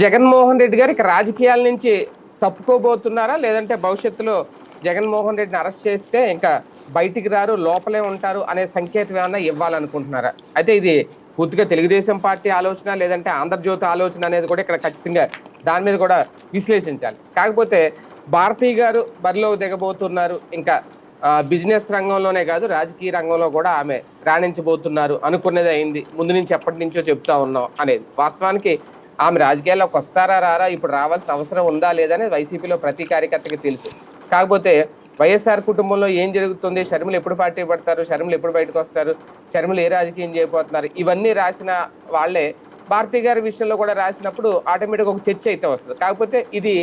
జగన్మోహన్ రెడ్డి గారు రాజకీయాల నుంచి తప్పుకోబోతున్నారా? లేదంటే భవిష్యత్తులో జగన్మోహన్ రెడ్డిని అరెస్ట్ చేస్తే ఇంకా బయటికి రారు లోపలే ఉంటారు అనే సంకేతం ఏమన్నా ఇవ్వాలనుకుంటున్నారా? అయితే ఇది పూర్తిగా తెలుగుదేశం పార్టీ ఆలోచన లేదంటే ఆంధ్రజ్యోతి ఆలోచన అనేది కూడా ఇక్కడ ఖచ్చితంగా దాని మీద కూడా విశ్లేషించాలి. కాకపోతే భారతీయ గారు బరిలో దిగబోతున్నారు. ఇంకా బిజినెస్ రంగంలోనే కాదు రాజకీయ రంగంలో కూడా ఆమె రాణించబోతున్నారు అనుకున్నది అయింది. ముందు నుంచి ఎప్పటి నుంచో చెప్తా ఉన్నాం అనేది. వాస్తవానికి ఆమె రాజకీయాల్లోకి వస్తారా రారా ఇప్పుడు రావాల్సిన అవసరం ఉందా లేదా అనేది వైసీపీలో ప్రతి కార్యకర్తకి తెలుసు. కాకపోతే వైఎస్ఆర్ కుటుంబంలో ఏం జరుగుతుంది షర్మిలు ఎప్పుడు పార్టీ పడతారు షర్మిలు ఎప్పుడు బయటకు వస్తారు షర్మిలు ఏ రాజకీయం చేయబోతున్నారు ఇవన్నీ రాసిన వాళ్ళే భారతి గారి విషయంలో కూడా రాసినప్పుడు ఆటోమేటిక్ ఒక చర్చ అయితే వస్తుంది. కాకపోతే ఇది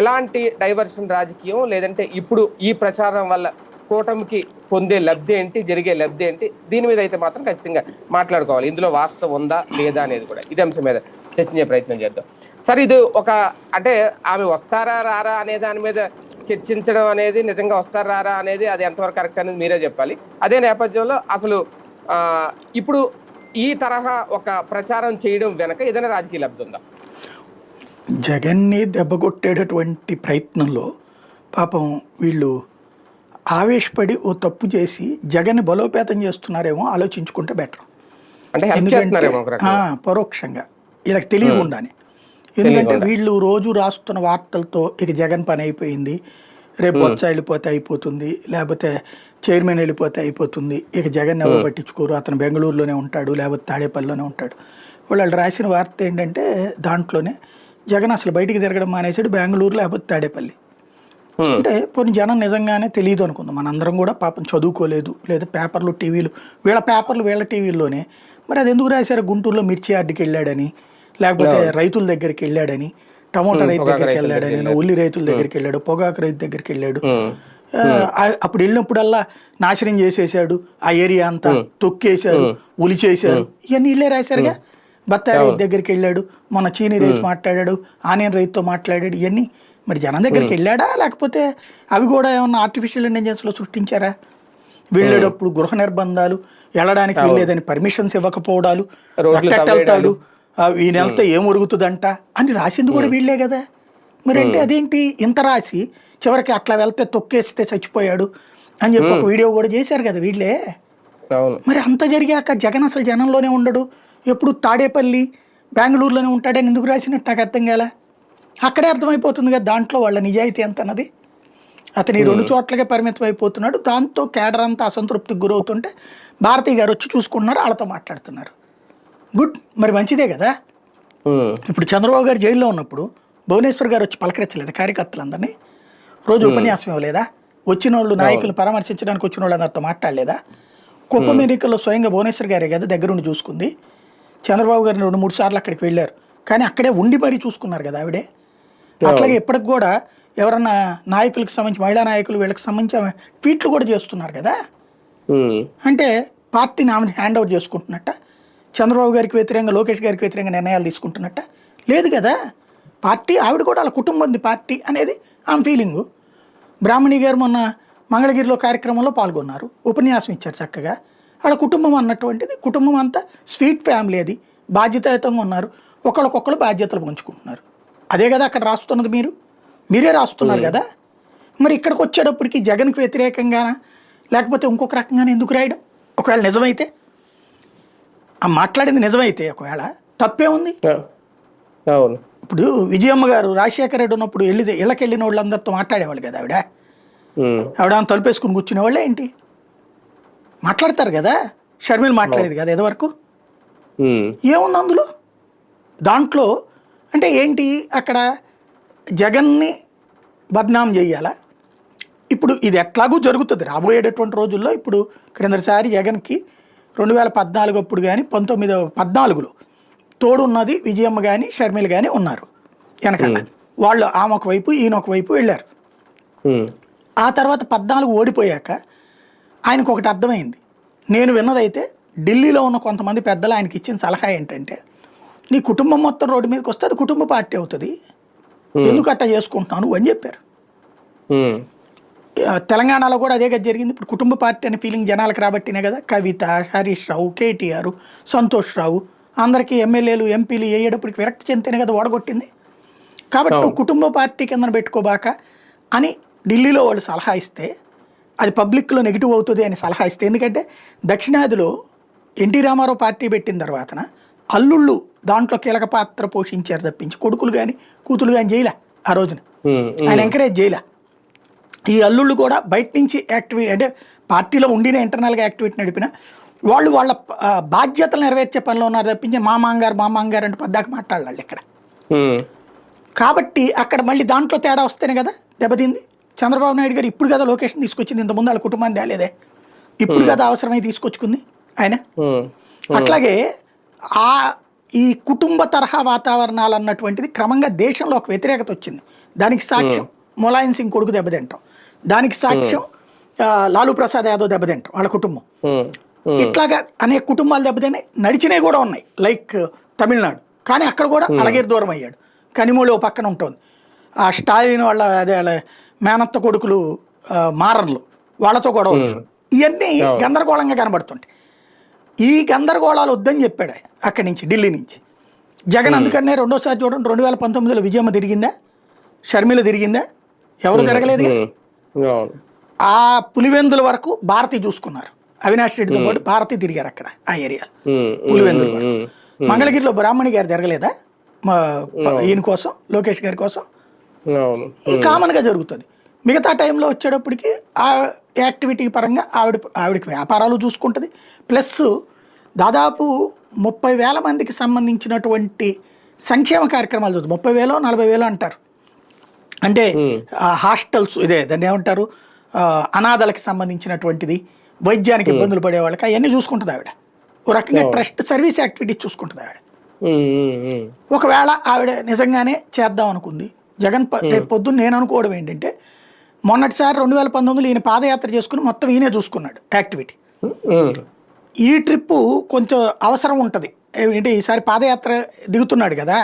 ఎలాంటి డైవర్షన్ రాజకీయం లేదంటే ఇప్పుడు ఈ ప్రచారం వల్ల కూటమికి పొందే లబ్ధి ఏంటి జరిగే లబ్ధి ఏంటి దీని మీద అయితే మాత్రం ఖచ్చితంగా మాట్లాడుకోవాలి. ఇందులో వాస్తవం ఉందా లేదా అనేది కూడా ఇది అంశం మీద చర్చించే ప్రయత్నం చేద్దాం. సరే ఇది ఒక అంటే ఆమె వస్తారా రారా అనే దాని మీద చర్చించడం అనేది నిజంగా వస్తారా రారా అనేది అది ఎంతవరకు కరెక్ట్ అనేది మీరే చెప్పాలి. అదే నేపథ్యంలో అసలు ఇప్పుడు ఈ తరహా ఒక ప్రచారం చేయడం వెనక ఏదైనా రాజకీయ లబ్ధి ఉందా? జగన్ని దెబ్బకొట్టేటటువంటి ప్రయత్నంలో పాపం వీళ్ళు ఆవేశపడి ఓ తప్పు చేసి జగన్ని బలోపేతం చేస్తున్నారేమో ఆలోచించుకుంటే బెటర్. అంటే పరోక్షంగా. వీళ్ళకి తెలియకుండానే ఎందుకంటే వీళ్ళు రోజు రాస్తున్న వార్తలతో ఇక జగన్ పని అయిపోయింది. రేపు బొత్స వెళ్ళిపోతే అయిపోతుంది. లేకపోతే చైర్మన్ వెళ్ళిపోతే అయిపోతుంది. ఇక జగన్ ఎవరు పట్టించుకోరు. అతను బెంగళూరులోనే ఉంటాడు లేకపోతే తాడేపల్లిలోనే ఉంటాడు. వాళ్ళు రాసిన వార్త ఏంటంటే దాంట్లోనే జగన్ అసలు బయటికి తిరగడం మానేసాడు బెంగళూరు లేకపోతే తాడేపల్లి. అంటే కొన్ని జనం నిజంగానే తెలియదు అనుకుందాం. మనందరం కూడా పాపం చదువుకోలేదు. లేదా పేపర్లు టీవీలు వీళ్ళ పేపర్లు వీళ్ళ టీవీల్లోనే. మరి అది ఎందుకు రాశారు గుంటూరులో మిర్చి యార్డుకి వెళ్ళాడని? లేకపోతే రైతుల దగ్గరికి వెళ్ళాడని టమోటా రైతు దగ్గరికి వెళ్ళాడని ఉల్లి రైతుల దగ్గరికి వెళ్ళాడు పొగాకు రైతు దగ్గరికి వెళ్ళాడు. అప్పుడు వెళ్ళినప్పుడల్లా నాశనం చేసేసాడు ఆ ఏరియా అంతా తొక్కేశారు ఉలి చేశారు ఇవన్నీ ఇల్లే రాశారుగా. బత్తాయి రైతు దగ్గరికి వెళ్ళాడు మన చీని రైతు మాట్లాడాడు ఆనియన్ రైతుతో మాట్లాడాడు ఇవన్నీ. మరి జనం దగ్గరికి వెళ్ళాడా? లేకపోతే అవి కూడా ఏమన్నా ఆర్టిఫిషియల్ ఇంటెలిజెన్స్లో సృష్టించారా? వెళ్ళేటప్పుడు గృహ నిర్బంధాలు వెళ్ళడానికి వెళ్ళేదని పర్మిషన్స్ ఇవ్వకపోవడాలు ఆ, ఈయన వెళ్తే ఏం ఉరుగుతుందంట అని రాసింది కూడా వీళ్ళే కదా. మరి అంటే అదేంటి? ఇంత రాసి చివరికి అట్లా వెళ్తే తొక్కేస్తే చచ్చిపోయాడు అని చెప్పి ఒక వీడియో కూడా చేశారు కదా వీళ్ళే. మరి అంత జరిగాక జగన్ అసలు జనంలోనే ఉండడు. ఎప్పుడు తాడేపల్లి బెంగళూరులోనే ఉంటాడని ఎందుకు రాసినట్టు నాకు అర్థం కాలే? అక్కడే అర్థమైపోతుంది కదా దాంట్లో వాళ్ళ నిజాయితీ ఎంత అన్నది. అతని రెండు చోట్లకే పరిమితం అయిపోతున్నాడు. దాంతో కేడర్ అంతా అసంతృప్తికి గురవుతుంటే భారతి గారు వచ్చి చూసుకుంటున్నారు వాళ్ళతో మాట్లాడుతున్నారు. గుడ్ మరి మంచిదే కదా. ఇప్పుడు చంద్రబాబు గారు జైల్లో ఉన్నప్పుడు భువనేశ్వర్ గారు వచ్చి పలకరించలేదు కార్యకర్తలందరినీ? రోజు ఉపన్యాసం ఇవ్వలేదా? వచ్చిన వాళ్ళు నాయకులు పరామర్శించడానికి వచ్చిన వాళ్ళందరితో మాట్లాడలేదా? కుప్పం ఎన్నికల్లో స్వయంగా భువనేశ్వర్ గారే కదా దగ్గరుండి చూసుకుంది. చంద్రబాబు గారిని రెండు మూడు సార్లు అక్కడికి వెళ్ళారు. కానీ అక్కడే ఉండి మరీ చూసుకున్నారు కదా ఆవిడే. అట్లాగే ఇప్పటికి కూడా ఎవరన్నా నాయకులకు సంబంధించి మహిళా నాయకులు వీళ్ళకి సంబంధించి ట్వీట్లు కూడా చేస్తున్నారు కదా. అంటే పార్టీని ఆమె హ్యాండ్ ఓవర్ చేసుకుంటున్నట్ట. చంద్రబాబు గారికి వ్యతిరేకంగా లోకేష్ గారికి వ్యతిరేకంగా నిర్ణయాలు తీసుకుంటున్నట్ట? లేదు కదా? పార్టీ ఆవిడ కూడా వాళ్ళ కుటుంబంది పార్టీ అనేది ఆమె ఫీలింగు బ్రాహ్మణి గారు మొన్న మంగళగిరిలో కార్యక్రమంలో పాల్గొన్నారు. ఉపన్యాసం ఇచ్చారు చక్కగా. వాళ్ళ కుటుంబం అన్నటువంటిది. కుటుంబం అంతా స్వీట్ ఫ్యామిలీ అది. బాధ్యతాయుతంగా ఉన్నారు. ఒకళ్ళకొకళ్ళు బాధ్యతలు పంచుకుంటున్నారు. అదే కదా అక్కడ రాస్తున్నది మీరు? మీరే రాస్తున్నారు కదా? మరి ఇక్కడికి వచ్చేటప్పటికి జగన్కి వ్యతిరేకంగా లేకపోతే ఇంకొక రకంగానే ఎందుకు రాయడం? ఒకవేళ నిజమైతే? ఆ మాట్లాడింది నిజమైతే ఒకవేళ తప్పే ఉంది. అవును. ఇప్పుడు విజయమ్మ గారు రాజశేఖర రెడ్డి ఉన్నప్పుడు వెళ్ళి ఇళ్ళకి వెళ్ళిన వాళ్ళందరితో మాట్లాడేవాళ్ళు కదా ఆవిడ. ఆవిడ తలుపేసుకుని కూర్చునే వాళ్ళే ఏంటి? మాట్లాడతారు కదా? షర్మిల్ మాట్లాడేది కదా ఇదివరకు. ఏముంది అందులో? దాంట్లో అంటే ఏంటి? అక్కడ జగన్ని బద్నాం చేయాలా? ఇప్పుడు ఇది ఎట్లాగూ జరుగుతుంది. రాబోయేటటువంటి రోజుల్లో ఇప్పుడు క్రిందటిసారి జగన్కి రెండు వేల పద్నాలుగు అప్పుడు కానీ పంతొమ్మిది పద్నాలుగులో తోడున్నది విజయమ్మ కానీ షర్మిల కానీ ఉన్నారు వెనకాల. వాళ్ళు ఆమె ఒక వైపు ఈయన ఒక వైపు వెళ్ళారు. ఆ తర్వాత పద్నాలుగు ఓడిపోయాక ఆయనకు ఒకటి అర్థమైంది. నేను విన్నదైతే ఢిల్లీలో ఉన్న కొంతమంది పెద్దలు ఆయనకి ఇచ్చిన సలహా ఏంటంటే నీ కుటుంబం మొత్తం రోడ్డు మీదకి వస్తే అది కుటుంబ పార్టీ అవుతుంది. ఎందుకు అట్టా చేసుకుంటున్నాను అని చెప్పారు. తెలంగాణలో కూడా అదే కదా జరిగింది. ఇప్పుడు కుటుంబ పార్టీ అనే ఫీలింగ్ జనాలకు రాబట్టినే కదా. కవిత హరీష్ రావు కేటీఆర్ సంతోష్ రావు అందరికీ ఎమ్మెల్యేలు ఎంపీలు వేయేటప్పటికి విరక్తి చెందితేనే కదా ఓడగొట్టింది. కాబట్టి నువ్వు కుటుంబ పార్టీ కింద పెట్టుకోబాక అని ఢిల్లీలో వాళ్ళు సలహా ఇస్తే అది పబ్లిక్లో నెగిటివ్ అవుతుంది అని సలహా ఇస్తే. ఎందుకంటే దక్షిణాదిలో ఎన్టీ రామారావు పార్టీ పెట్టిన తర్వాతన అల్లుళ్ళు దాంట్లో కీలక పాత్ర పోషించారు తప్పించి కొడుకులు కానీ కూతులు కానీ చేయలే ఆ రోజున. ఆయన ఎంకరేజ్ చేయలే ఈ అల్లుళ్ళు కూడా బయట నుంచి యాక్టివిటీ అంటే పార్టీలో ఉండిన ఇంటర్నల్గా యాక్టివిటీ నడిపిన వాళ్ళు వాళ్ళ బాధ్యతలు నెరవేర్చే పనిలో ఉన్నారు తప్పించి మా మాంగారు మా మాంగారు అంటే పద్దాక మాట్లాడాలి ఇక్కడ. కాబట్టి అక్కడ మళ్ళీ దాంట్లో తేడా వస్తేనే కదా దెబ్బతింది. చంద్రబాబు నాయుడు గారు ఇప్పుడు కదా లొకేషన్ తీసుకొచ్చింది ఇంతకుముందు వాళ్ళ కుటుంబాన్ని తేలేదే. ఇప్పుడు కదా అవసరమై తీసుకొచ్చుకుంది ఆయన. అట్లాగే ఆ ఈ కుటుంబ తరహా వాతావరణాలు అన్నటువంటిది క్రమంగా దేశంలో ఒక వ్యతిరేకత వచ్చింది. దానికి సాక్ష్యం. ములాయం సింగ్ కొడుకు దెబ్బతింటాం దానికి సాక్ష్యం లాలూ ప్రసాద్ యాదవ్ దెబ్బతింటాం వాళ్ళ కుటుంబం. ఇట్లాగా అనేక కుటుంబాలు దెబ్బతిని నడిచినవి కూడా ఉన్నాయి. లైక్ తమిళనాడు. కానీ అక్కడ కూడా అలాగే దూరం అయ్యాడు. కనిమూలి ఓ పక్కన ఉంటుంది. ఆ స్టాలిన్ వాళ్ళ అదే వాళ్ళ మేనత్త కొడుకులు మారన్లు వాళ్ళతో గొడవ ఇవన్నీ గందరగోళంగా కనబడుతుంటాయి. ఈ గందరగోళాలు వద్దని చెప్పాడు అక్కడి నుంచి ఢిల్లీ నుంచి. జగన్ అందుకనే రెండోసారి చూడండి రెండు వేల పంతొమ్మిదిలో విజయమ్మ తిరిగిందా? షర్మిల తిరిగిందా? ఎవరు అవును. ఆ పులివెందుల వరకు భారతి చూసుకున్నారు. అవినాష్ రెడ్డితో పాటు భారతి తిరిగారు అక్కడ ఆ ఏరియా పులివెందుల వరకు. మంగళగిరిలో బ్రాహ్మణి గారు జరగలేదా? ఈయన కోసం లోకేష్ గారి కోసం? ఈ కామన్గా జరుగుతుంది. మిగతా టైంలో వచ్చేటప్పటికి ఆ యాక్టివిటీ పరంగా ఆవిడ ఆవిడకి వ్యాపారాలు చూసుకుంటుంది. ప్లస్ దాదాపు ముప్పై వేల మందికి సంబంధించినటువంటి సంక్షేమ కార్యక్రమాలు చూస్తుంది ముప్పై వేలు నలభై వేలు అంటారు. అంటే హాస్టల్స్ ఇదే దాన్ని ఏమంటారు? అనాథలకి సంబంధించినటువంటిది వైద్యానికి ఇబ్బందులు పడే వాళ్ళకి అవన్నీ చూసుకుంటుంది ఆవిడ. ఓ రకంగా ట్రస్ట్ సర్వీస్ యాక్టివిటీస్ చూసుకుంటుంది ఆవిడ. ఒకవేళ ఆవిడ నిజంగానే చేద్దాం అనుకుంది జగన్ రేపు పొద్దున్న నేను అనుకోవడం ఏంటంటే మొన్నటిసారి రెండు వేల పంతొమ్మిదిలో ఈయన పాదయాత్ర చేసుకుని మొత్తం ఈయనే చూసుకున్నాడు యాక్టివిటీ. ఈ ట్రిప్పు కొంచెం అవసరం ఉంటుంది. ఏంటి ఈసారి పాదయాత్ర దిగుతున్నాడు కదా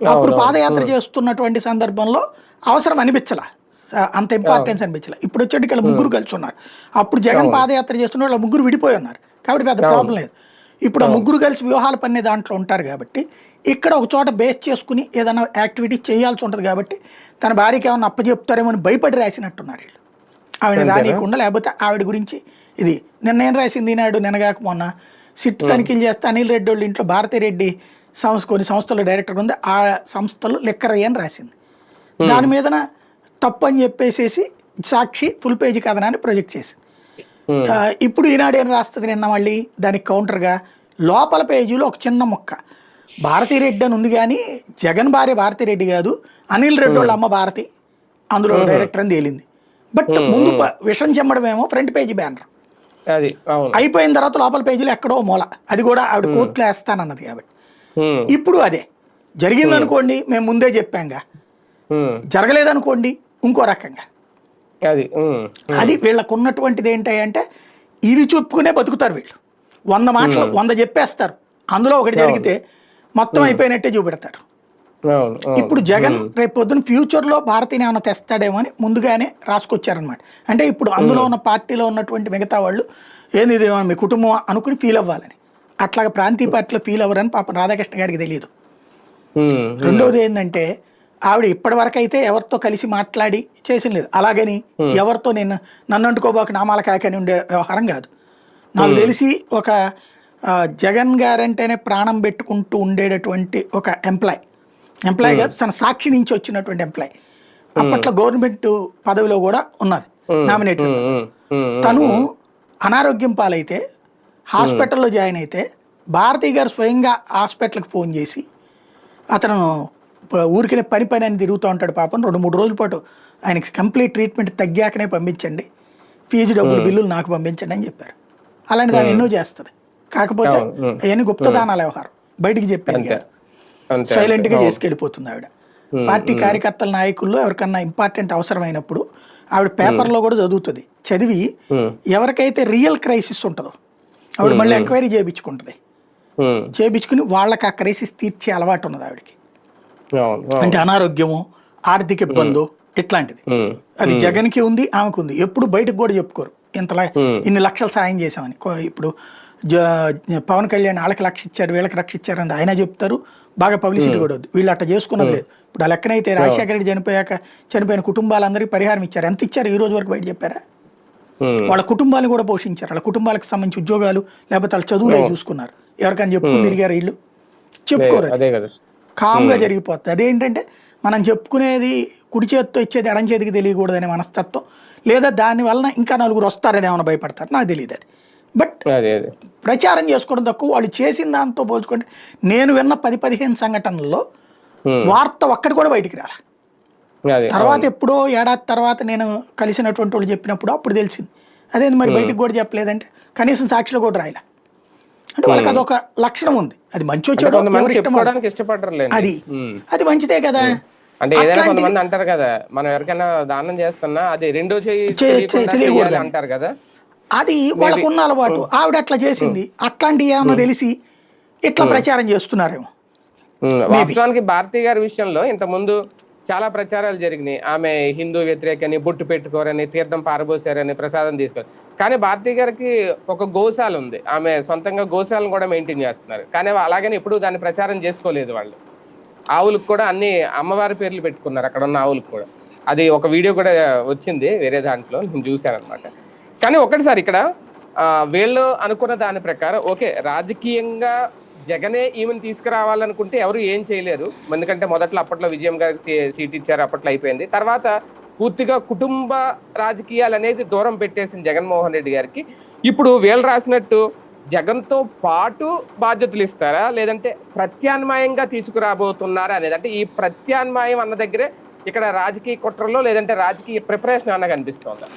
అప్పుడు పాదయాత్ర చేస్తున్నటువంటి సందర్భంలో అవసరం అనిపించలా. అంత ఇంపార్టెన్స్ అనిపించలే. ఇప్పుడు వచ్చేటికి ఇక్కడ ముగ్గురు కలిసి ఉన్నారు అప్పుడు జగన్ పాదయాత్ర చేస్తున్న వాళ్ళు ముగ్గురు విడిపోయి ఉన్నారు కాబట్టి పెద్ద ప్రాబ్లం లేదు. ఇప్పుడు ఆ ముగ్గురు కలిసి వ్యూహాలు పన్నే దాంట్లో ఉంటారు కాబట్టి ఇక్కడ ఒక చోట బేస్ చేసుకుని ఏదైనా యాక్టివిటీ చేయాల్సి ఉంటుంది కాబట్టి తన భార్యకి ఏమైనా అప్పచెప్తారేమో అని భయపడి రాసినట్టున్నారు వీళ్ళు. ఆవిడ రానియకుండా లేకపోతే ఆవిడ గురించి ఇది నిన్న ఏం రాసింది ఈనాడు? నిన్నగాక మొన్న? సిట్ తనిఖీలు చేస్తే? అనిల్ రెడ్డి వాళ్ళ ఇంట్లో భారతిరెడ్డి సంస్థ కొన్ని సంస్థల డైరెక్టర్ ఉంది. ఆ సంస్థలు లెక్కరయ్య అని రాసింది. దాని మీదన తప్పు అని చెప్పేసేసి సాక్షి ఫుల్ పేజీ కథనాన్ని ప్రొజెక్ట్ ఆ, ఇప్పుడు ఈనాడు ఏం రాస్తుంది నిన్న మళ్ళీ దానికి కౌంటర్గా? లోపల పేజీలో ఒక చిన్న ముక్క. భారతిరెడ్డి అని ఉంది కానీ జగన్ భార్య భారతిరెడ్డి కాదు అనిల్ రెడ్డి వాళ్ళ అమ్మ భారతి అందులో డైరెక్టర్ అని తేలింది. బట్ ముందు విషం చెమ్మడమేమో ఫ్రంట్ పేజీ బ్యానర్. అయిపోయిన తర్వాత లోపల పేజీలో ఎక్కడో మూల. అది కూడా ఆవిడ కోర్టులో వేస్తానన్నది కాబట్టి. ఇప్పుడు అదే. జరిగిందనుకోండి మేము ముందే చెప్పాంగా. జరగలేదనుకోండి ఇంకో రకంగా. అది అది వీళ్ళకు ఉన్నటువంటిది ఏంటంటే ఇవి చెప్పుకునే బతుకుతారు వీళ్ళు. వంద మాటలు వంద చెప్పేస్తారు. అందులో ఒకటి జరిగితే మొత్తం అయిపోయినట్టే చూపెడతారు. ఇప్పుడు జగన్ రేపు పొద్దున ఫ్యూచర్లో భారతీని ఏమైనా తెస్తాడేమో అని ముందుగానే రాసుకొచ్చారనమాట అంటే ఇప్పుడు అందులో ఉన్న పార్టీలో ఉన్నటువంటి మిగతా వాళ్ళు ఏంది ఇది మీ కుటుంబం అనుకుని ఫీల్ అవ్వాలని. అట్లాగా ప్రాంతీయ పార్టీలో ఫీల్ అవ్వరని పాపం రాధాకృష్ణ గారికి తెలియదు. రెండోది ఏంటంటే ఆవిడ ఇప్పటివరకు అయితే ఎవరితో కలిసి మాట్లాడి చేసిన లేదు. అలాగని ఎవరితో నేను నన్ను అంటుకోబాక నామాల కాకని ఉండే వ్యవహారం కాదు. నాకు తెలిసి ఒక జగన్ గారంటేనే ప్రాణం పెట్టుకుంటూ ఉండేటటువంటి ఒక ఎంప్లాయ్. ఎంప్లాయ్ కాదు తన సాక్షి నుంచి వచ్చినటువంటి ఎంప్లాయ్. అప్పట్లో గవర్నమెంట్ పదవిలో కూడా ఉన్నది. నామినేటెడ్ ఉమ్, తను అనారోగ్యం పాలైతే హాస్పిటల్లో జాయిన్ అయితే భారతి గారు స్వయంగా హాస్పిటల్కి ఫోన్ చేసి అతను ఊరికనే పని పని అని తిరుగుతూ ఉంటాడు పాపం రెండు మూడు రోజుల పాటు. ఆయనకి కంప్లీట్ ట్రీట్మెంట్ తగ్గాకనే పంపించండి. ఫీజు డబ్బులు బిల్లులు నాకు పంపించండి అని చెప్పారు. అలాంటిది ఆమె ఎన్నో చేస్తుంది. కాకపోతే. అవన్నీ గుప్తదానాల వ్యవహారం. బయటికి చెప్పేది అంతే. కాదు. సైలెంట్గా చేసుకెళ్ళిపోతుంది ఆవిడ. పార్టీ కార్యకర్తల నాయకుల్లో ఎవరికన్నా ఇంపార్టెంట్ అవసరమైనప్పుడు ఆవిడ పేపర్లో కూడా చదువుతుంది. చదివి ఎవరికైతే రియల్ క్రైసిస్ ఉంటుందో ఆవిడ మళ్ళీ ఎంక్వైరీ చేయించుకుంటుంది చేయించుకుని వాళ్ళకి ఆ క్రైసిస్ తీర్చే అలవాటు ఉన్నది ఆవిడకి. అంటే అనారోగ్యము ఆర్థిక ఇబ్బందు ఇట్లాంటిది. అది జగన్కి ఉంది ఆమెకు ఉంది. ఎప్పుడు బయటకు కూడా చెప్పుకోరు. ఇంతలా ఇన్ని లక్షలు సాయం చేశామని. ఇప్పుడు పవన్ కళ్యాణ్ వాళ్ళకి లక్ష ఇచ్చారు వీళ్ళకి లక్ష ఇచ్చారు అని ఆయన చెప్తారు. బాగా పబ్లిసిటీ కూడా వద్దు. వీళ్ళు అట్లా చేసుకున్నది లేదు. ఇప్పుడు ఆ లెక్కనైతే రాజశేఖర రెడ్డి చనిపోయాక చనిపోయిన కుటుంబాలందరికీ పరిహారం ఇచ్చారు. ఎంత ఇచ్చారు ఈ రోజు వరకు బయట చెప్పారా? వాళ్ళ కుటుంబాలను కూడా పోషించారు. వాళ్ళ కుటుంబాలకు సంబంధించి ఉద్యోగాలు లేకపోతే వాళ్ళ చదువులు చూసుకున్నారు. ఎవరికైనా చెప్పుకుని తిరిగారు వీళ్ళు? చెప్పుకోరు అది. అదే కదా. కామ్గా జరిగిపోతుంది. అదేంటంటే మనం చెప్పుకునేది కుడి చేతితో ఇచ్చేది ఎడం చేతికి తెలియకూడదనే మనస్తత్వం. లేదా దాని వలన ఇంకా నలుగురు వస్తారని ఏమైనా భయపడతారు. నాకు తెలియదు అది. బట్ అదే అదే. ప్రచారం చేసుకోవడం తక్కువ. వాళ్ళు చేసిన దాంతో పోల్చుకుంటే నేను విన్న పది పదిహేను సంఘటనల్లో వార్త ఒక్కటి కూడా బయటికి రాల. అదే తర్వాత ఎప్పుడో ఏడాది తర్వాత నేను కలిసినటువంటి వాళ్ళు చెప్పినప్పుడు అప్పుడు తెలిసింది. అదేంది మరి బయటికి కూడా చెప్పలేదంటే కనీసం సాక్షులు కూడా రాయలే. అంటే వాళ్ళకి అదొక లక్షణం ఉంది. అది మంచి వచ్చాడో. చెప్పుకోవడానికి అది. అది మంచిదే కదా. అంటే ఏదైనా అట్లాంటి- కొంతమంది అంటారు కదా మనం ఎవరికైనా దానం చేస్తున్నా అది రెండో చేయి అంటారు కదా. అది వాళ్ళకున్న అలవాటు. ఆవిడ అట్లా చేసింది. అట్లాంటివి ఏమన్నా తెలిసి ఇట్లా ప్రచారం చేస్తున్నారేమో. వాస్తవానికి భారతి గారి విషయంలో ఇంత ముందు చాలా ప్రచారాలు జరిగినాయి. ఆమె హిందూ వ్యతిరేకని బొట్టు పెట్టుకోరని తీర్థం పారబోసారని ప్రసాదం తీసుకోరు కానీ భారతి గారికి ఒక గోశాల ఉంది. ఆమె సొంతంగా గోశాలను కూడా మెయింటైన్ చేస్తున్నారు. కానీ అలాగని ఎప్పుడు దాన్ని ప్రచారం చేసుకోలేదు వాళ్ళు. ఆవులకు కూడా అన్ని అమ్మవారి పేర్లు పెట్టుకున్నారు. అక్కడ ఉన్న ఆవులకు కూడా. అది ఒక వీడియో కూడా వచ్చింది వేరే దాంట్లో. నేను చూశాను అనమాట కానీ ఒకటిసారి ఇక్కడ వీళ్ళు అనుకున్న దాని ప్రకారం ఓకే రాజకీయంగా జగనే ఈమెను తీసుకురావాలనుకుంటే ఎవరు ఏం చేయలేరు. ఎందుకంటే మొదట్లో అప్పట్లో విజయం గారికి సీట్ ఇచ్చారు. అప్పట్లో అయిపోయింది. తర్వాత పూర్తిగా కుటుంబ రాజకీయాలు అనేది దూరం పెట్టేసింది జగన్మోహన్ రెడ్డి గారికి. ఇప్పుడు వీళ్ళు రాసినట్టు జగన్తో పాటు బాధ్యతలు ఇస్తారా? లేదంటే ప్రత్యామ్నాయంగా తీసుకురాబోతున్నారా అనేది? అంటే ఈ ప్రత్యామ్నాయం అన్న దగ్గరే ఇక్కడ రాజకీయ కుట్రలో లేదంటే రాజకీయ ప్రిపరేషన్ అన్న కనిపిస్తోందా?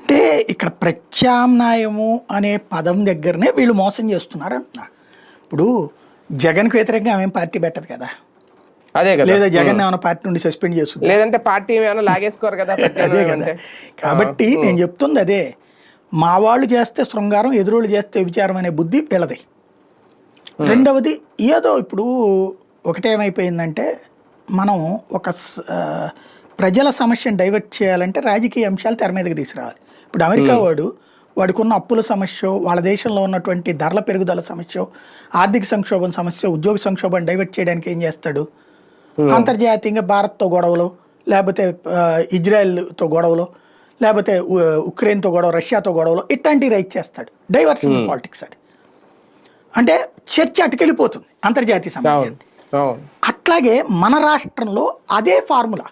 అంటే ఇక్కడ ప్రత్యామ్నాయము అనే పదం దగ్గరనే వీళ్ళు మోసం చేస్తున్నారు అంటున్నా ఇప్పుడు జగన్కు వ్యతిరేకంగా ఆమె పార్టీ పెట్టదు కదా. అదే కదా. లేదా జగన్ ఏమైనా పార్టీ నుండి సస్పెండ్ చేస్తుంది? లేదంటే పార్టీ ఏమైనా లాగేసుకోరు కదా అదే కదా. కాబట్టి నేను చెప్తుంది అదే. మా వాళ్ళు చేస్తే శృంగారం ఎదురోళ్ళు చేస్తే విచారం అనే బుద్ధి వీళ్ళది. రెండవది ఏదో ఇప్పుడు ఒకటేమైపోయిందంటే మనం ఒక ప్రజల సమస్యను డైవర్ట్ చేయాలంటే రాజకీయ అంశాలు తెర మీదకి తీసుకురావాలి. ఇప్పుడు అమెరికా వాడు వాడికి ఉన్న అప్పుల సమస్య వాళ్ళ దేశంలో ఉన్నటువంటి ధరల పెరుగుదల సమస్య ఆర్థిక సంక్షోభం సమస్య ఉద్యోగ సంక్షోభం డైవర్ట్ చేయడానికి ఏం చేస్తాడు? అంతర్జాతీయంగా భారత్తో గొడవలు లేకపోతే ఇజ్రాయెల్తో గొడవలు లేకపోతే ఉక్రెయిన్తో గొడవ రష్యాతో గొడవలు ఇట్లాంటివి రైట్ చేస్తాడు. డైవర్షన్ పాలిటిక్స్ అది. అంటే చర్చ అటుకెళ్ళిపోతుంది అంతర్జాతీయ సమాజం అట్లాగే మన రాష్ట్రంలో అదే ఫార్ములా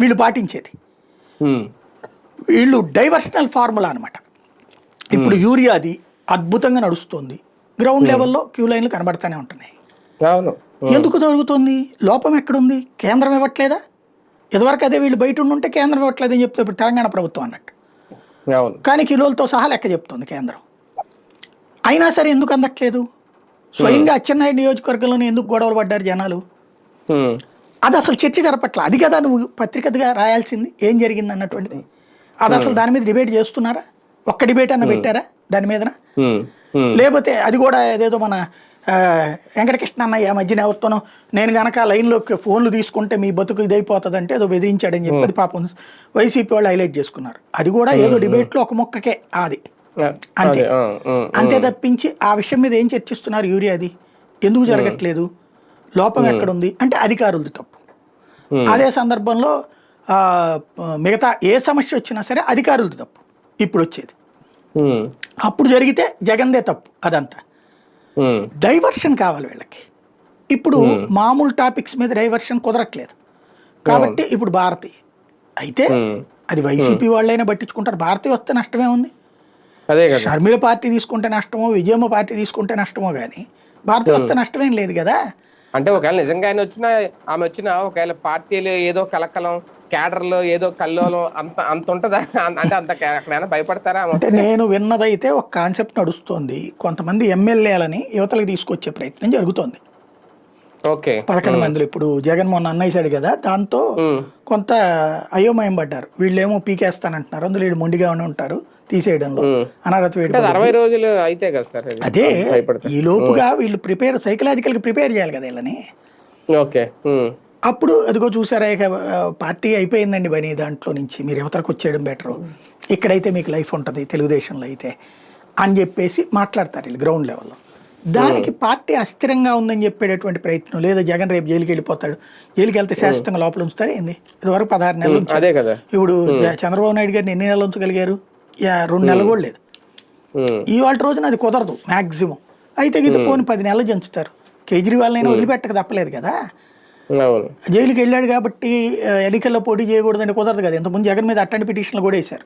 వీళ్ళు పాటించేది. ఉమ్. వీళ్ళు డైవర్షనల్ ఫార్ములా అనమాట ఇప్పుడు యూరియాది అద్భుతంగా నడుస్తుంది. గ్రౌండ్ లెవెల్లో క్యూ లైన్లు కనబడతానే ఉంటున్నాయి. అవును ఎందుకు జరుగుతుంది? లోపం ఎక్కడుంది? కేంద్రం ఇవ్వట్లేదా? ఇదివరకు అదే వీళ్ళు బయట ఉండి ఉంటే కేంద్రం ఇవ్వట్లేదని చెప్తే ఇప్పుడు తెలంగాణ ప్రభుత్వం అన్నట్టు. కానీ కిలోలతో సహా లెక్క చెప్తుంది కేంద్రం. అయినా సరే ఎందుకు అందట్లేదు? స్వయంగా అచ్చెన్నాయుడు నియోజకవర్గంలోనే ఎందుకు గొడవలు పడ్డారు జనాలు. అది అసలు చర్చ జరపట్ల? అది కదా నువ్వు పత్రికగా రాయాల్సింది ఏం జరిగింది అన్నటువంటిది. అది అసలు దాని మీద డిబేట్ చేస్తున్నారా? ఒక్క డిబేట్ అన్న పెట్టారా దాని. ఉమ్. లేకపోతే అది కూడా ఏదేదో మన వెంకటకృష్ణ అన్నయ్య మధ్యన ఎవరితోనో నేను గనక లైన్లోకి ఫోన్లు తీసుకుంటే మీ బతుకు ఇదైపోతుంది అంటే ఏదో బెదిరించాడని చెప్పి అది పాపం వైసీపీ వాళ్ళు హైలైట్ చేసుకున్నారు. అది కూడా ఏదో డిబేట్లో ఒక మొక్కకే అది. అంతే. అదే. అంతే తప్పించి ఆ విషయం మీద ఏం చర్చిస్తున్నారు యూరియాది ఎందుకు జరగట్లేదు? లోపం ఎక్కడుంది? అంటే అధికారులది తప్పు. అదే సందర్భంలో మిగతా ఏ సమస్య వచ్చినా సరే అధికారులది తప్పు. ఇప్పుడు వచ్చేది. అప్పుడు జరిగితే జగన్దే తప్పు అదంతా. డైవర్షన్ కావాలి వీళ్ళకి. ఇప్పుడు మామూలు టాపిక్స్ మీద డైవర్షన్ కుదరట్లేదు. కాబట్టి ఇప్పుడు భారతి అయితే. అది వైసీపీ వాళ్ళైనా పట్టించుకుంటారు. భారతి వస్తే నష్టమే ఉంది. షర్మిల పార్టీ తీసుకుంటే నష్టమో విజయమ్మ పార్టీ తీసుకుంటే నష్టమో కానీ భారతి వస్తే నష్టమేం లేదు కదా. అంటే ఒకవేళ నిజంగా ఆయన వచ్చినా ఆమె వచ్చినా ఒకవేళ పార్టీలు ఏదో కలకలం క్యాడర్లో ఏదో కల్లోలం అంత అంత ఉంటుందా అంటే అంత అక్కడ భయపడతారా? అంటే నేను విన్నదైతే ఒక కాన్సెప్ట్ నడుస్తోంది. కొంతమంది ఎమ్మెల్యేలని యువతలకు తీసుకొచ్చే ప్రయత్నం జరుగుతోంది. ఓకే. పదకొండు మందిలో ఇప్పుడు జగన్ మొన్న అన్నయ్యాడు కదా దాంతో. కొంత అయోమయం పడ్డారు. వీళ్ళేమో పీకేస్తానంటున్నారు. అందులో వీళ్ళు మొండిగానే ఉంటారు తీసేయడంలో. అరవై రోజులు అయితే కదా సార్ అది ఈ లోపుగా వీళ్ళు ప్రిపేర్ సైకలాజికల్గా ప్రిపేర్ చేయాలి కదా వీళ్ళని. ఓకే. అప్పుడు అదిగో చూసారా ఇక పార్టీ అయిపోయిందండి బని దాంట్లో నుంచి. మీరు యువతలకు వచ్చేయడం బెటరు? ఇక్కడైతే మీకు లైఫ్ ఉంటుంది తెలుగుదేశంలో అయితే అని చెప్పేసి మాట్లాడతారు వీళ్ళు గ్రౌండ్ లెవెల్లో. దానికి పార్టీ అస్థిరంగా ఉందని చెప్పేటటువంటి ప్రయత్నం లేదా. జగన్ రేపు జైలుకి వెళ్ళిపోతాడు. జైలుకి వెళ్తే శాశ్వతంగా లోపల ఉంచుతారు ఏంది? ఇదివరకు పదహారు నెలలు ఉంచారు. అదే కదా. ఇప్పుడు చంద్రబాబు నాయుడు గారిని ఎన్ని నెలలు ఉంచగలిగారు? యా, రెండు నెలలు కూడా లేదు. ఇవాళ రోజున అది కుదరదు మ్యాక్సిమం అయితే గీత పోని పది నెలలు జంచుతారు. కేజ్రీవాల్ అయినా వదిలిపెట్టక తప్పలేదు కదా. జైలుకి వెళ్ళాడు కాబట్టి ఎన్నికల్లో పోటీ చేయకూడదని కుదరదు కదా. ఇంతకుముందు జగన్ మీద అట్టండి పిటిషన్లు కూడా వేశారు.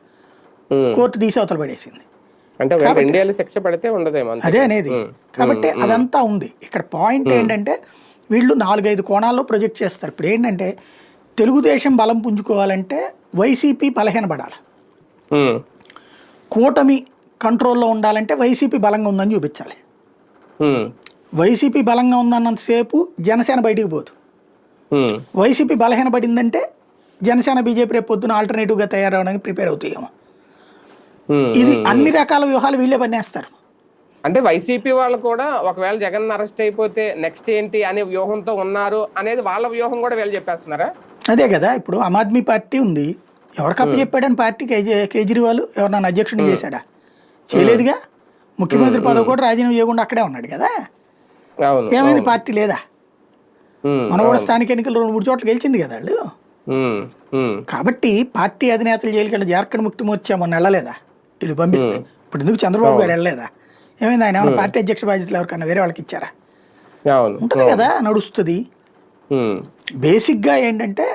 కోర్టు తీసి అవతల పడేసింది. అదే అనేది. కాబట్టి అదంతా ఉంది. ఇక్కడ పాయింట్ ఏంటంటే వీళ్ళు నాలుగైదు కోణాల్లో ప్రొజెక్ట్ చేస్తారు. ఇప్పుడు ఏంటంటే తెలుగుదేశం బలం పుంజుకోవాలంటే వైసీపీ బలహీనపడాలి కూటమి కంట్రోల్లో ఉండాలంటే వైసీపీ బలంగా ఉందని చూపించాలి. వైసీపీ బలంగా ఉందన్నంతసేపు జనసేన బయటికి పోదు. వైసీపీ బలహీనపడిందంటే జనసేన బీజేపీ రేపు పొద్దున ఆల్టర్నేటివ్గా తయారవడానికి ప్రిపేర్ అవుతాయేమో. ఇది అన్ని రకాల వ్యూహాలు వీళ్ళే పన్నేస్తారు. అంటే వైసీపీ వాళ్ళు కూడా ఒకవేళ జగన్ అరెస్ట్ అయిపోతే నెక్స్ట్ ఏంటి అనే వ్యూహంతో ఉన్నారు అనేది వాళ్ళ వ్యూహం కూడా వీళ్ళు చెప్పేస్తున్నారా? అదే కదా ఇప్పుడు ఆమ్ ఆద్మీ పార్టీ ఉంది. ఎవరికి అప్పచెప్పాడని పార్టీ కేజీ కేజ్రీవాల్ ఎవరన్నా అధ్యక్షుడిని చేశాడా? చేయలేదుగా? ముఖ్యమంత్రి పదవి కూడా రాజీనామా చేయకుండా అక్కడే ఉన్నాడు కదా? ఏమైంది పార్టీ లేదా? మన కూడా స్థానిక ఎన్నికలు రెండు మూడు చోట్ల గెలిచింది కదా వాళ్ళు. కాబట్టి పార్టీ అధినేతలు వెళ్ళి జార్ఖండ్ ముక్తి మోర్చా మొన్న వెళ్ళలేదా? వీళ్ళు పంపిస్తే. ఇప్పుడు ఎందుకు చంద్రబాబు గారు వెళ్ళలేదా? ఏమైంది ఆయన ఏమైనా పార్టీ అధ్యక్ష బాధ్యతలు ఎవరికన్నా వేరే వాళ్ళకి ఇచ్చారా? ఉంటుంది కదా నడుస్తుంది. బేసిక్గా ఏంటంటే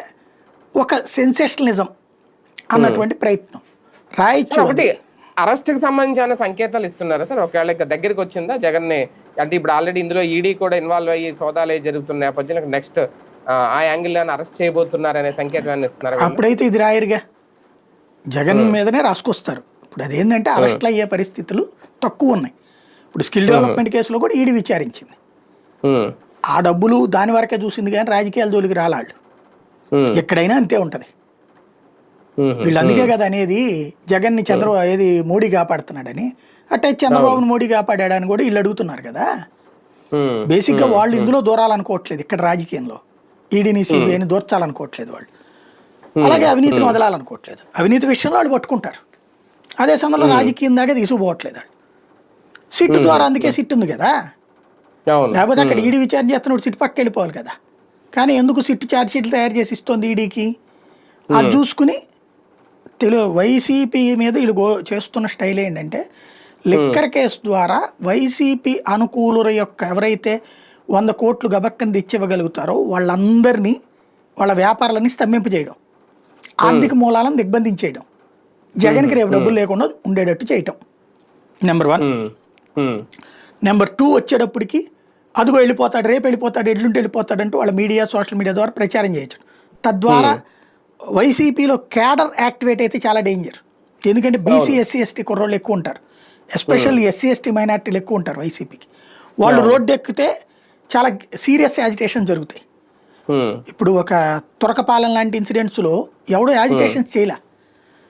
ఒక సెన్సేషనలిజం అన్నటువంటి ప్రయత్నం. రాయొచ్చు ఒకటి అరెస్ట్కి సంబంధించిన సంకేతాలు ఇస్తున్నారా సార్? ఒకవేళ దగ్గరికి వచ్చిందా? జగన్ని అంటే ఇప్పుడు ఆల్రెడీ ఇందులో ఈడీ కూడా ఇన్వాల్వ్ అయ్యి సోదాలు అయ్యి జరుగుతున్న నేపథ్యంలో నెక్స్ట్ ఆ యాంగిల్ అరెస్ట్ చేయబోతున్నారు అనే సంకేతం ఏమైనా ఇస్తున్నారా? అప్పుడైతే ఇది రాయరుగా. జగన్ మీదనే రాసుకొస్తారు. ఇప్పుడు అదేంటంటే అరెస్ట్లు అయ్యే పరిస్థితులు తక్కువ ఉన్నాయి. ఇప్పుడు స్కిల్ డెవలప్మెంట్ కేసులో కూడా ఈడీ విచారించింది. ఆ డబ్బులు దాని వరకే చూసింది కానీ రాజకీయాల జోలికి రాలాళ్ళు. ఎక్కడైనా అంతే ఉంటుంది. వీళ్ళు అందుకే కదా అనేది జగన్ని చంద్రబాబు ఏది మోడీ కాపాడుతున్నాడని. అట్టే చంద్రబాబును మోడీ కాపాడాడని కూడా వీళ్ళు అడుగుతున్నారు కదా. ఉమ్, బేసిక్గా వాళ్ళు ఇందులో దూరాలనుకోవట్లేదు ఇక్కడ రాజకీయంలో. ఈడీని సిబిఐని దూర్చాలనుకోవట్లేదు వాళ్ళు. అలాగే అవినీతిని వదలాలనుకోవట్లేదు. అవినీతి విషయంలో వాళ్ళు పట్టుకుంటారు. అదే సమయంలో రాజకీయం దాకా తీసుకుపోవట్లేదు వాళ్ళు. సిట్టు ద్వారా అందుకే సిట్ ఉంది కదా. లేకపోతే అక్కడ ఈడీ విచారణ చేస్తున్నప్పుడు సిట్ పక్క వెళ్ళిపోవాలి కదా. కానీ ఎందుకు సిట్ ఛార్జ్ షీట్లు తయారు చేసి ఇస్తుంది ఈడీకి? అది చూసుకుని తెలుగు వైసీపీ మీద వీళ్ళు గో చేస్తున్న స్టైల్ ఏంటంటే లిక్కర్ కేసు ద్వారా వైసీపీ అనుకూలుల యొక్క ఎవరైతే వంద కోట్లు గబక్కని తెచ్చివ్వగలుగుతారో వాళ్ళందరినీ వాళ్ళ వ్యాపారాలని స్తంభింపజేయడం ఆర్థిక మూలాలను దిగ్బంధించేయడం జగన్కి రేపు డబ్బులు లేకుండా ఉండేటట్టు చేయటం. Number one. నెంబర్ టూ వచ్చేటప్పటికి అదిగో వెళ్ళిపోతాడు రేపు వెళ్ళిపోతాడు ఎడ్లుంటే వెళ్ళిపోతాడంటూ వాళ్ళ మీడియా సోషల్ మీడియా ద్వారా ప్రచారం చేయొచ్చు. తద్వారా వైసీపీలో క్యాడర్ యాక్టివేట్ అయితే చాలా డేంజర్. ఎందుకంటే బీసీ ఎస్సీ ఎస్టీ కుర్రోళ్ళు ఎక్కువ ఉంటారు. ఎస్పెషల్లీ ఎస్సీ ఎస్టీ మైనార్టీలు ఎక్కువ ఉంటారు వైసీపీకి. వాళ్ళు రోడ్డు ఎక్కితే చాలా సీరియస్ యాజిటేషన్ జరుగుతాయి. ఇప్పుడు ఒక తురకపాలెం లాంటి ఇన్సిడెంట్స్లో ఎవడో యాజిటేషన్స్ చేయలే.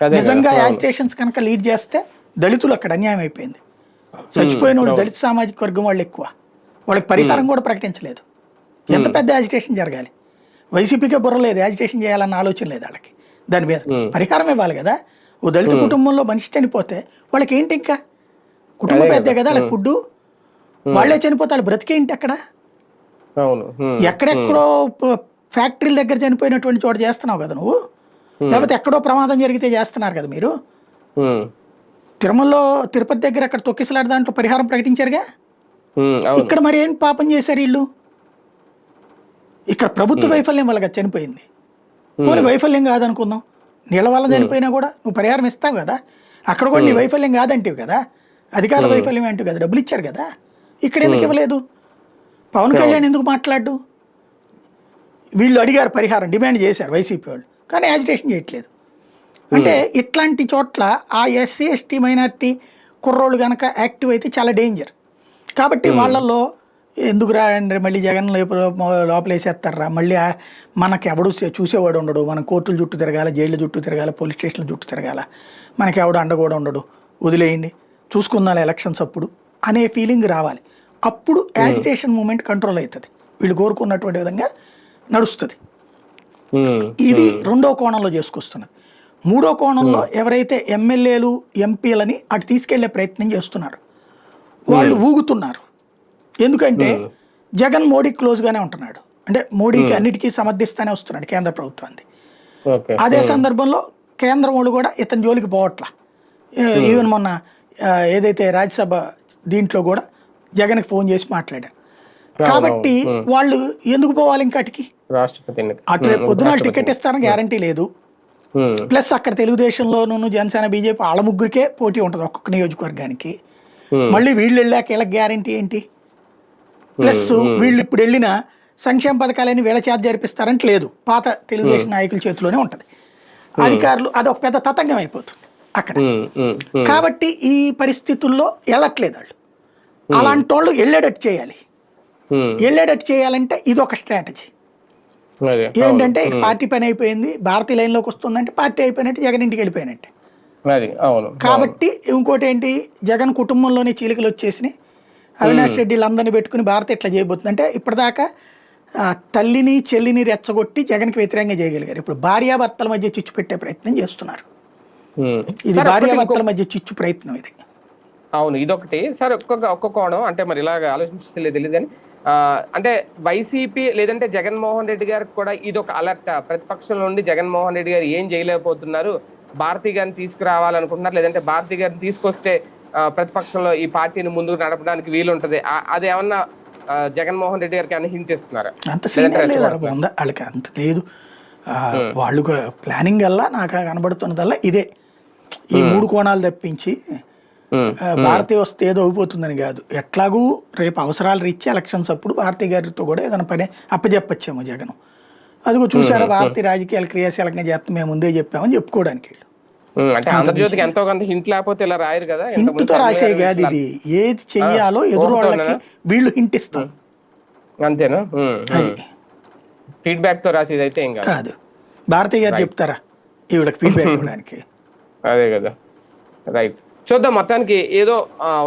నిజంగా యాజిటేషన్స్ కనుక లీడ్ చేస్తే దళితులు అక్కడ అన్యాయం అయిపోయింది. చచ్చిపోయిన వాళ్ళు దళిత సామాజిక వర్గం వాళ్ళు ఎక్కువ. వాళ్ళకి పరిహారం కూడా ప్రకటించలేదు. ఎంత పెద్ద యాజిటేషన్ జరగాలి? వైసీపీకే బుర్ర లేదు యాజిటేషన్ చేయాలన్న ఆలోచన లేదు వాళ్ళకి. దాని మీద పరిహారం ఇవ్వాలి కదా. ఓ దళిత కుటుంబంలో మనిషి చనిపోతే వాళ్ళకి ఏంటి ఇంకా? కుటుంబం పెద్దే కదా. వాళ్ళకి ఫుడ్ వాళ్ళే చనిపోతే వాళ్ళు బ్రతికేంటి అక్కడ? ఎక్కడెక్కడో ఫ్యాక్టరీల దగ్గర చనిపోయినటువంటి చోట చేస్తున్నావు కదా నువ్వు? లేకపోతే ఎక్కడో ప్రమాదం జరిగితే చేస్తున్నారు కదా మీరు? తిరుమలలో తిరుపతి దగ్గర అక్కడ తొక్కిసలాట దాంట్లో పరిహారం ప్రకటించారుగా? ఇక్కడ మరి ఏం పాపం చేశారు వీళ్ళు? ఇక్కడ ప్రభుత్వ వైఫల్యం కదా చనిపోయింది. పోనీ వైఫల్యం కాదనుకుందాం. నీళ్ళ వల్ల చనిపోయినా కూడా నువ్వు పరిహారం ఇస్తావు కదా. అక్కడ కూడా నీ వైఫల్యం కాదంటివి కదా. అధికార వైఫల్యం అంటూ కదా. డబ్బులు ఇచ్చారు కదా. ఇక్కడ ఎందుకు ఇవ్వలేదు? పవన్ కళ్యాణ్ ఎందుకు మాట్లాడు? వీళ్ళు అడిగారు పరిహారం డిమాండ్ చేశారు వైసీపీ వాళ్ళు. కానీ యాజిటేషన్ చేయట్లేదు. అంటే ఇట్లాంటి చోట్ల ఆ ఎస్సీ ఎస్టీ మైనార్టీ కుర్రోళ్ళు కనుక యాక్టివ్ అయితే చాలా డేంజర్. కాబట్టి వాళ్ళల్లో ఎందుకు రా అండి మళ్ళీ జగన్ లోపల వేసేస్తారా మళ్ళీ మనకి ఎవడు చూసేవాడు ఉండడు. మనం కోర్టుల చుట్టూ తిరగాల జైళ్ళ చుట్టూ తిరగాల పోలీస్ స్టేషన్ల చుట్టూ తిరగాల. మనకి ఎవడు అండ కూడా ఉండడు. వదిలేయండి. చూసుకుందాం ఎలక్షన్స్ అప్పుడు. అనే ఫీలింగ్ రావాలి. అప్పుడు యాజిటేషన్ మూమెంట్ కంట్రోల్ అవుతుంది. వీళ్ళు కోరుకున్నటువంటి విధంగా నడుస్తుంది. ఉమ్, ఇది రెండో కోణంలో చేసుకొస్తున్నది. మూడో కోణంలో ఎవరైతే ఎమ్మెల్యేలు ఎంపీలని అటు తీసుకెళ్ళే ప్రయత్నం చేస్తున్నారు వాళ్ళు ఊగుతున్నారు. ఎందుకంటే జగన్ మోడీ క్లోజ్గానే ఉంటున్నాడు. అంటే మోడీకి అన్నిటికీ సమర్థిస్తానే వస్తున్నాడు కేంద్ర ప్రభుత్వాన్ని. అదే సందర్భంలో కేంద్రం వాళ్ళు కూడా ఇతని జోలికి పోవట్లా. ఈవెన్ మొన్న ఏదైతే రాజ్యసభ దీంట్లో కూడా జగన్కి ఫోన్ చేసి మాట్లాడారు. కాబట్టి వాళ్ళు ఎందుకు పోవాలి ఇంకటికి అటు రేపు పొద్దున టికెట్ ఇస్తారని గ్యారంటీ లేదు. ప్లస్ అక్కడ తెలుగుదేశంలోనూ జనసేన బీజేపీ వాళ్ళ ముగ్గురికే పోటీ ఉంటుంది ఒక్కొక్క నియోజకవర్గానికి. మళ్ళీ వీళ్ళు వెళ్ళాక వీళ్ళకి గ్యారంటీ ఏంటి? ప్లస్ వీళ్ళు ఇప్పుడు వెళ్ళిన సంక్షేమ పథకాలని వీళ్ళ చేత జరిపిస్తారంటే లేదు. పాత తెలుగుదేశం నాయకుల చేతిలోనే ఉంటుంది. అధికారులు అదొక పెద్ద తతంగం అయిపోతుంది అక్కడ. కాబట్టి ఈ పరిస్థితుల్లో వెళ్ళట్లేదు వాళ్ళు. అలాంటి వాళ్ళు వెళ్ళేటట్టు చేయాలి. వెళ్ళేటట్టు చేయాలంటే ఇది ఒక స్ట్రాటజీ ఏంటంటే పార్టీ పని అయిపోయింది భారతీయ లైన్లోకి వస్తుందంటే పార్టీ అయిపోయినట్టు జగన్ ఇంటికి వెళ్ళిపోయినట్టే. కాబట్టి ఇంకోటి ఏంటి జగన్ కుటుంబంలోనే చీలికలు వచ్చేసినాయి. అవినాష్ రెడ్డి వీళ్ళందరినీ పెట్టుకుని భారత్ ఇట్లా చేయబోతుంది అంటే ఇప్పటిదాకా తల్లిని చెల్లిని రెచ్చగొట్టి జగన్కి వ్యతిరేకంగా చేయగలిగారు. ఇప్పుడు భార్యాభర్తల మధ్య చిచ్చు పెట్టే ప్రయత్నం చేస్తున్నారు. ఇది భార్యాభర్తల మధ్య చిచ్చు ప్రయత్నం ఇది. అవును ఇదొకటి. సార్ ఒక్కొక్క ఒక్క కోణం. అంటే మరి ఇలాగ ఆలోచించలేదు తెలియదు కానీ అంటే వైసీపీ లేదంటే జగన్మోహన్ రెడ్డి గారికి కూడా ఇది ఒక అలర్ట్. ప్రతిపక్షంలో నుండి జగన్మోహన్ రెడ్డి గారు ఏం చేయలేకపోతున్నారు? భారతీ గారిని తీసుకురావాలనుకుంటున్నారు లేదంటే భారతీ గారిని తీసుకొస్తే ప్రతిపక్షంలో ఈ పార్టీని ముందుకు నడపడానికి వీలుంటది. అది ఏమన్నా జగన్మోహన్ రెడ్డి గారికి అని హింట్ ఇస్తున్నారు? అంత వాళ్ళకి? అంత లేదు. వాళ్ళు ప్లానింగ్ వల్ల నాకు కనబడుతున్నదల్లా ఇదే. ఈ మూడు కోణాలు తప్పించి భారతీయ వస్తే ఏదో అయిపోతుందని కాదు. ఎట్లాగూ రేపు అవసరాలు రీచ్ ఎలక్షన్స్ అప్పుడు భారతీయ గారితో కూడా ఏదైనా పని అప్పచెప్పచ్చేమో జగన్. అదిగో చూసారా భారతీయ రాజకీయాలు క్రియాశీలకంగా చేస్తాం మేము ముందే చెప్పామని చెప్పుకోవడానికి అంటే ఆంధ్రజ్యోతికి ఎంతో కొంత హింట్ లేకపోతే ఇలా రాయరు కదా? హింట్తో రాసే కాదు ఇది. ఏది చెయ్యాలో ఎదురు వాళ్ళకి వీళ్ళు హింట్ ఇస్తాం అంతేనా? ఫీడ్బ్యాక్తో రాసేది అయితే ఏం కాదు. భారతీయ గారు చెప్తారా? ఈవిడకి ఫీడ్బ్యాక్ ఇవ్వడానికి. అదే కదా. రైట్ చూద్దాం మొత్తానికి ఏదో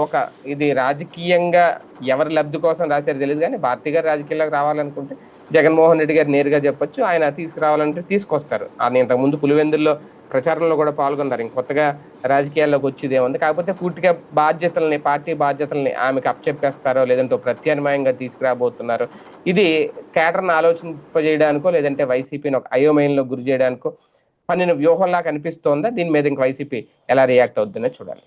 ఒక ఇది రాజకీయంగా ఎవరి లబ్ధి కోసం రాశారో తెలియదు కానీ భారతీ గారు రాజకీయాల్లోకి రావాలనుకుంటే జగన్మోహన్ రెడ్డి గారు నేరుగా చెప్పొచ్చు. ఆయన తీసుకురావాలంటే తీసుకొస్తారు. ఆయన ఇంతకుముందు పులివెందుల్లో ప్రచారంలో కూడా పాల్గొన్నారు ఇంకొత్తగా రాజకీయాల్లోకి వచ్చేది ఏముంది? కాకపోతే పూర్తిగా బాధ్యతల్ని పార్టీ బాధ్యతల్ని ఆమెకు అప్పచెప్పేస్తారో లేదంటే ప్రత్యామ్నాయంగా తీసుకురాబోతున్నారు ఇది కేటర్ను ఆలోచింపజేయడానికో లేదంటే వైసీపీని ఒక అయోమయంలో గురి చేయడానికో పన్నెండు వ్యూహంలా కనిపిస్తోందా దీని మీద ఇంక వైసీపీ ఎలా రియాక్ట్ అవుతుందో చూడాలి.